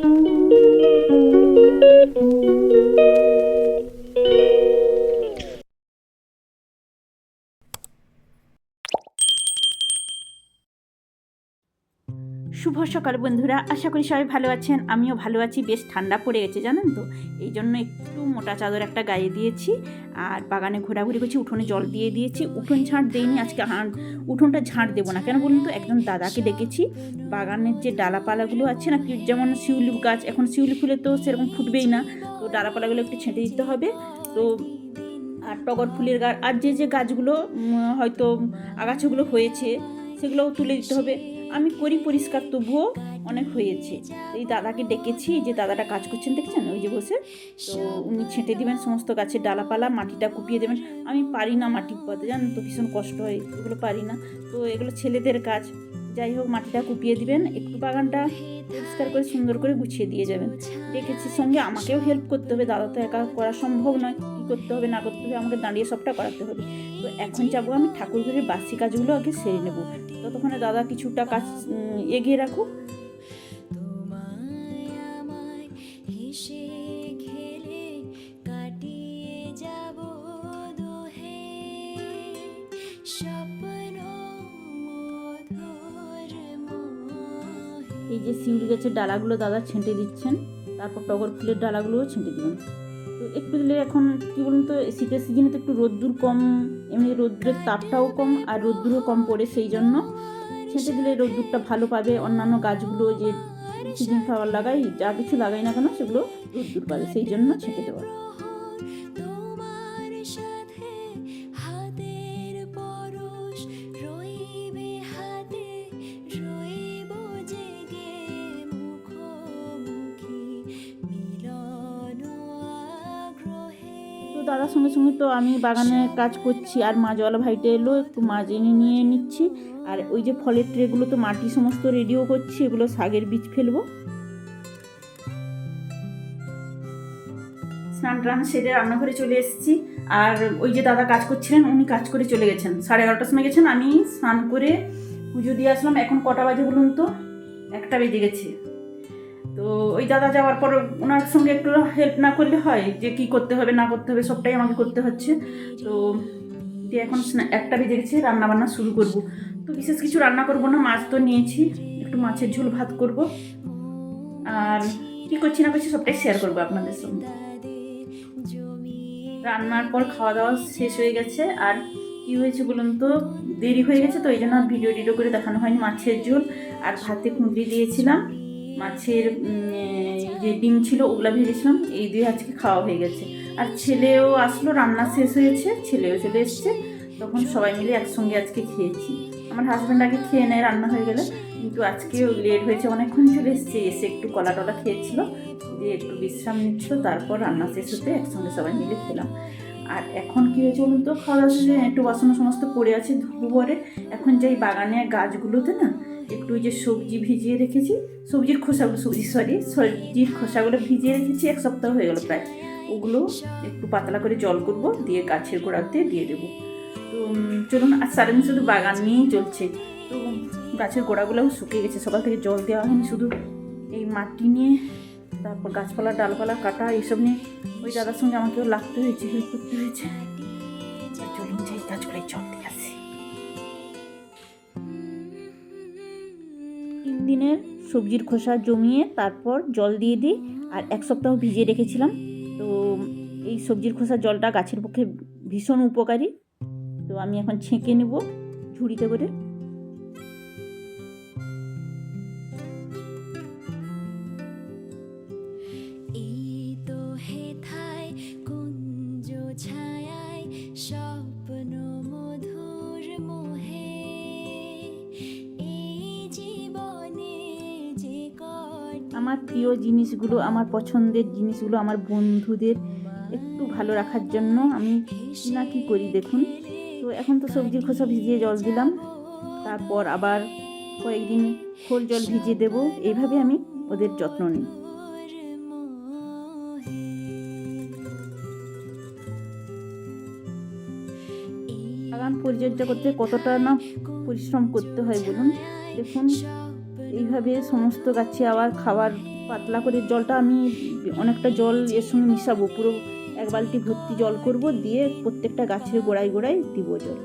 Thank you. শুভ সকাল বন্ধুরা, আশা করি সবাই ভালো আছেন। আমিও ভালো আছি, বেশ ঠান্ডা পড়ে গেছে, জানেন তো? এই জন্য একটু মোটা চাদর একটা গায়ে দিয়েছি, আর বাগানে ঘোরাঘুরি করছি, উঠোনে জল দিয়ে দিয়েছি। উঠোন ঝাঁট দেইনি, আজকে উঠোনটা ঝাঁট দেবো না। কেন বলুন তো, একজন দাদাকে ডেকেছি। বাগানের যে ডালাপালাগুলো আছে না যেমন শিউলি গাছ, এখন শিউলি ফুলে তো সেরকম ফুটবেই না। তো ডালাপালাগুলো একটু ছেঁটে দিতে হবে। তো আর টগর ফুলের গাছ আর যে যে গাছগুলো হয়তো আগাছাগুলো হয়েছে, সেগুলোও তুলে দিতে হবে। আমি করি পরিষ্কার, তবুও অনেক হয়েছে। এই দাদাকে ডেকেছি যে দাদাটা কাজ করছেন, দেখছেন? ওই যে বসে। তো উনি ছেঁটে দিবেন সমস্ত গাছের ডালাপালা, মাটিটা কুপিয়ে দেবেন। আমি পারি না মাটি কুপাতে, জানেন তো, ভীষণ কষ্ট হয়, এগুলো পারি না। তো এগুলো ছেলেদের কাজ। যাই হোক, মাটিটা কুপিয়ে দিবেন, একটু বাগানটা পরিষ্কার করে, সুন্দর করে গুছিয়ে দিয়ে যাবেন। ডেকেছি সঙ্গে আমাকেও হেল্প করতে হবে, দাদা তো একা করা সম্ভব নয়। কী করতে হবে, না করতে হবে, আমাকে দাঁড়িয়ে সবটা করাতে হবে। তো এখন যাব আমি ঠাকুর ঘরের বাসি কাজগুলো আগে সেরে নেব। ততক্ষণে দাদা কিছুটা কাজ এগিয়ে রাখুক। তোমায় আমায় হেসে খেলে কাটিয়ে যাব দোহে। স্বপ্ন এই যে শিউলি গাছের ডালাগুলো দাদা ছেঁটে দিচ্ছেন তারপর টগর ফুলের ডালাগুলোও ছেঁটে দিবেন। তো একটু দিলে এখন কী বলুন তো শীতের সিজনে তো একটু রোদ্দুর কম এমনি রৌদ্রের তাপটাও কম আর রৌদ্রও কম পড়ে সেই জন্য। ছেঁটে দিলে রৌদ্রটা ভালো পাবে, অন্যান্য গাছগুলো যে সিজন ফ্লাওয়ার লাগাই যা কিছু লাগাই না কেন, সেগুলো রোদ্দুর পাবে, সেই জন্য ছেঁটে দেওয়া। দাদার সঙ্গে সঙ্গে তো আমি বাগানে কাজ করছি, আর মাছওয়ালা ভাইটা এলো, একটু মাছ এনে নিয়ে নিচ্ছি। আর ওই যে ফলের ট্রেগুলো তো মাটি সমস্ত রেডিও করছি, এগুলো শাকের বীজ ফেলব। স্নান টান সেরে রান্নাঘরে চলে এসেছি। আর ওই যে দাদা কাজ করছিলেন, উনি কাজ করে চলে গেছেন। সাড়ে এগারোটার সময় গেছেন, আমি স্নান করে পুজো দিয়ে আসলাম। এখন কটা বাজে বলুন তো? একটা বেজে গেছে। তো ওই দাদা যাওয়ার পর ওনার সঙ্গে একটু হেল্প না করলে হয় যে কি করতে হবে, না করতে হবে, সবটাই আমাকে করতে হচ্ছে। তো দিয়ে এখন একটা বেজে গেছে রান্না বান্না শুরু করব। তো বিশেষ কিছু রান্না করব না, মাছ তো নিয়েছি, একটু মাছের ঝোল ভাত করব। আর কি করছি না করছি সবটাই শেয়ার করব আপনাদের সঙ্গে। রান্নার পর খাওয়া দাওয়া শেষ হয়ে গেছে। আর কি হয়েছে বলুন তো, দেরি হয়ে গেছে তো, এই জন্য ভিডিও টিডিও করে দেখানো হয়নি মাছের ঝোল। আর ভাতে কুঁদরি দিয়েছিলাম। মাছের যে ডিম ছিল ওগুলা ভেজেছিলাম এই দিয়ে আজকে খাওয়া হয়ে গেছে। আর ছেলেও আসলো, রান্না শেষ হয়েছে, ছেলেও চলে এসছে। তখন সবাই মিলে একসঙ্গে আজকে খেয়েছি। আমার হাজব্যান্ড আগে খেয়ে নেয়, রান্না হয়ে গেলে। কিন্তু আজকে লেট হয়েছে, অনেকক্ষণ চলে এসছে, এসে একটু কলা টলা খেয়েছিল, দিয়ে একটু বিশ্রাম নিচ্ছিল, তারপর রান্না শেষ হতে একসঙ্গে সবাই মিলে খেলাম। আর এখন কী হয়েছে বলুন তো, খাওয়া দাওয়া একটু বাসন সমস্ত পড়ে আছে ধুবো পরে এখন যাই বাগানে গাছগুলোতে না একটু ওই যে সবজি ভিজিয়ে রেখেছি। সবজির খোসাগুলো সবজি সরি সবজির খোসাগুলো ভিজিয়ে রেখেছি, এক সপ্তাহ হয়ে গেল প্রায়। ওগুলো একটু পাতলা করে জল করব, দিয়ে গাছের গোড়াতে দিয়ে দেবো। তো চলুন আর সারাদিন শুধু বাগান নিয়েই চলছে। তো, গাছের গোড়াগুলোও শুকিয়ে গেছে, সকাল থেকে জল দেওয়া হয়নি, শুধু এই মাটি নিয়ে, তারপর গাছপালা, ডালপালা কাটা, এইসব নিয়ে। ওই দাদার সঙ্গে আমাকেও লাগতে হয়েছে, হেল্প করতে হয়েছে। চলুন, যাই করে জল দিয়ে আসি। দিনের সবজির খোসা জমিয়ে তারপর জল দিয়ে দিই আর এক সপ্তাহ ভিজিয়ে রেখেছিলাম। তো এই সবজির খোসা জলটা গাছের পক্ষে ভীষণ উপকারী। তো আমি এখন ছেঁকে নেব ঝুড়িতে করে। আমার প্রিয় জিনিসগুলো, আমার পছন্দের জিনিসগুলো, আমার বন্ধুদের একটু ভালো রাখার জন্য আমি না কি করি দেখুন। তো এখন তো সবজির খোসা ভিজিয়ে জল দিলাম, তারপর আবার কয়েকদিন খোল জল ভিজিয়ে দেব, এইভাবে আমি ওদের যত্ন নিই। বাগান পরিচর্যা করতে কতটা না পরিশ্রম করতে হয় বলুন? দেখুন এইভাবে সমস্ত গাছে আবার খাবার পাতলা করে জলটা আমি অনেকটা জল এর সঙ্গে মিশাবো, পুরো এক বালতি ভর্তি জল করব, দিয়ে প্রত্যেকটা গাছের গোড়ায় গোড়ায় দিব জল।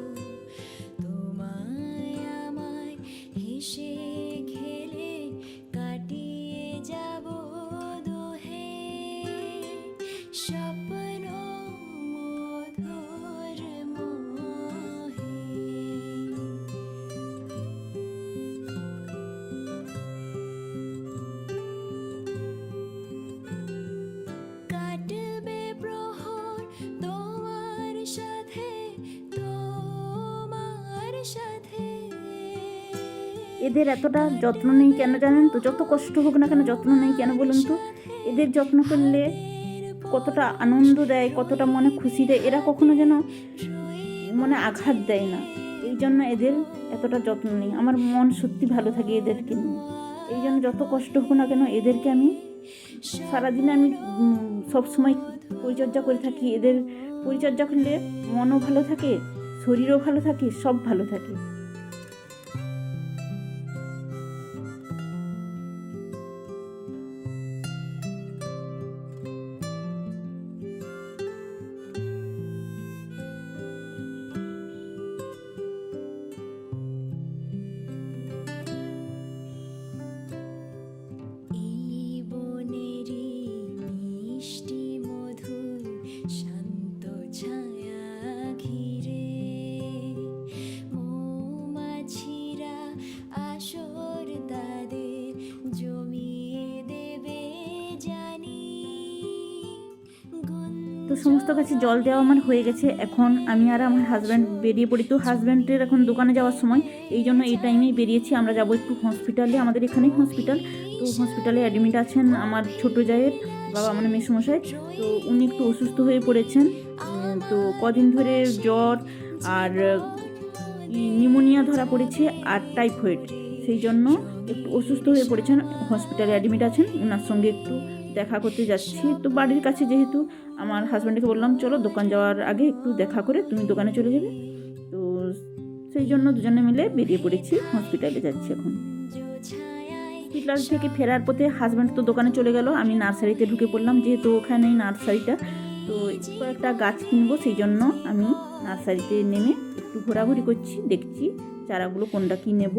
এদের এতটা যত্ন নেই কেন জানেন তো? যত কষ্ট হোক না কেন যত্ন নেই কেন বলুন তো? এদের যত্ন করলে কতটা আনন্দ দেয়, কতটা মনে খুশি দেয়, এরা কখনো যেন মনে আঘাত দেয় না। এই জন্য এদের এতটা যত্ন নেই। আমার মন সত্যি ভালো থাকে এদেরকে নিয়ে। এই জন্য যত কষ্ট হোক না কেন এদেরকে আমি সারাদিনে আমি সব সময় পরিচর্যা করে থাকি। এদের পরিচর্যা করলে মনও ভালো থাকে, শরীরও ভালো থাকে, সব ভালো থাকে। আসর দেবে জানি তো সমস্ত কাছে জল দেওয়া আমার হয়ে গেছে। এখন আমি আর আমার হাজব্যান্ড বেরিয়ে পড়ি। তো হাজব্যান্ডের এখন দোকানে যাওয়ার সময় এই জন্য এই টাইমেই বেরিয়েছি। আমরা যাব একটু হসপিটালে আমাদের এখানেই হসপিটাল তো হসপিটালে অ্যাডমিট আছেন আমার ছোট জায়ের বাবা মানে মেসমশাই। তো উনি একটু অসুস্থ হয়ে পড়েছেন। তো কদিন ধরে জ্বর আর নিউমোনিয়া ধরা পড়েছে আর টাইফয়েড। সেই জন্য একটু অসুস্থ হয়ে পড়েছেন, হসপিটালে অ্যাডমিট আছেন ওনার সঙ্গে একটু দেখা করতে যাচ্ছি। তো বাড়ির কাছে যেহেতু আমার হাজব্যান্ডকে বললাম, চলো দোকান যাওয়ার আগে একটু দেখা করে তুমি দোকানে চলে যাবে। তো সেই জন্য দুজনে মিলে বেরিয়ে পড়েছি, হসপিটালে যাচ্ছি এখন। হসপিটাল থেকে ফেরার পথে হাজব্যান্ড তো দোকানে চলে গেল, আমি নার্সারিতে ঢুকে পড়লাম, যেহেতু ওখানেই নার্সারিটা তো কয়েকটা গাছ কিনবো সেই জন্য আমি নার্সারিতে নেমে একটু ঘোরাঘুরি করছি, দেখছি চারাগুলো কোনটা কী নেব।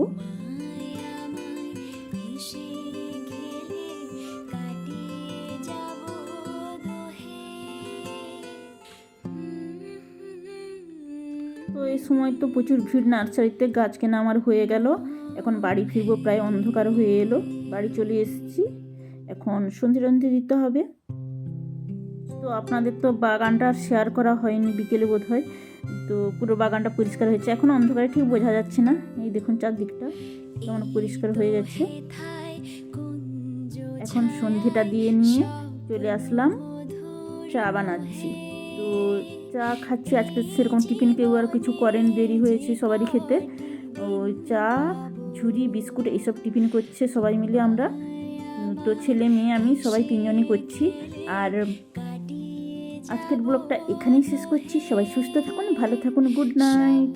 তো এই সময় তো প্রচুর ভিড়, নার্সারিতে গাছ কেনা আমার হয়ে গেল। এখন বাড়ি ফিরবো, প্রায় অন্ধকার হয়ে এলো। বাড়ি চলে এসেছি। এখন সন্ধে সন্ধে দিতে হবে। তো আপনাদের তো বাগানটা শেয়ার করা হয়নি বিকেলে বোধ হয় তো পুরো বাগানটা পরিষ্কার হয়েছে। এখন অন্ধকারে ঠিক বোঝা যাচ্ছে না। এই দেখুন চারদিকটা কেমন পরিষ্কার হয়ে গেছে। এখন সন্ধেটা দিয়ে নিয়ে চলে আসলাম। চা বানাচ্ছি। তো চা খাচ্ছি। আজকে সেরকম টিফিন কেউ আর কিছু করেন, দেরি হয়েছে সবারই খেতে। ওই চা, ঝুড়ি, বিস্কুট এইসব টিফিন করছে সবাই মিলে আমরা। তো ছেলে, মেয়ে আমি সবাই তিনজনই করছি। আর আজকের ব্লগটা এখানেই শেষ করছি। সবাই সুস্থ থাকুন ভালো থাকুন গুড নাইট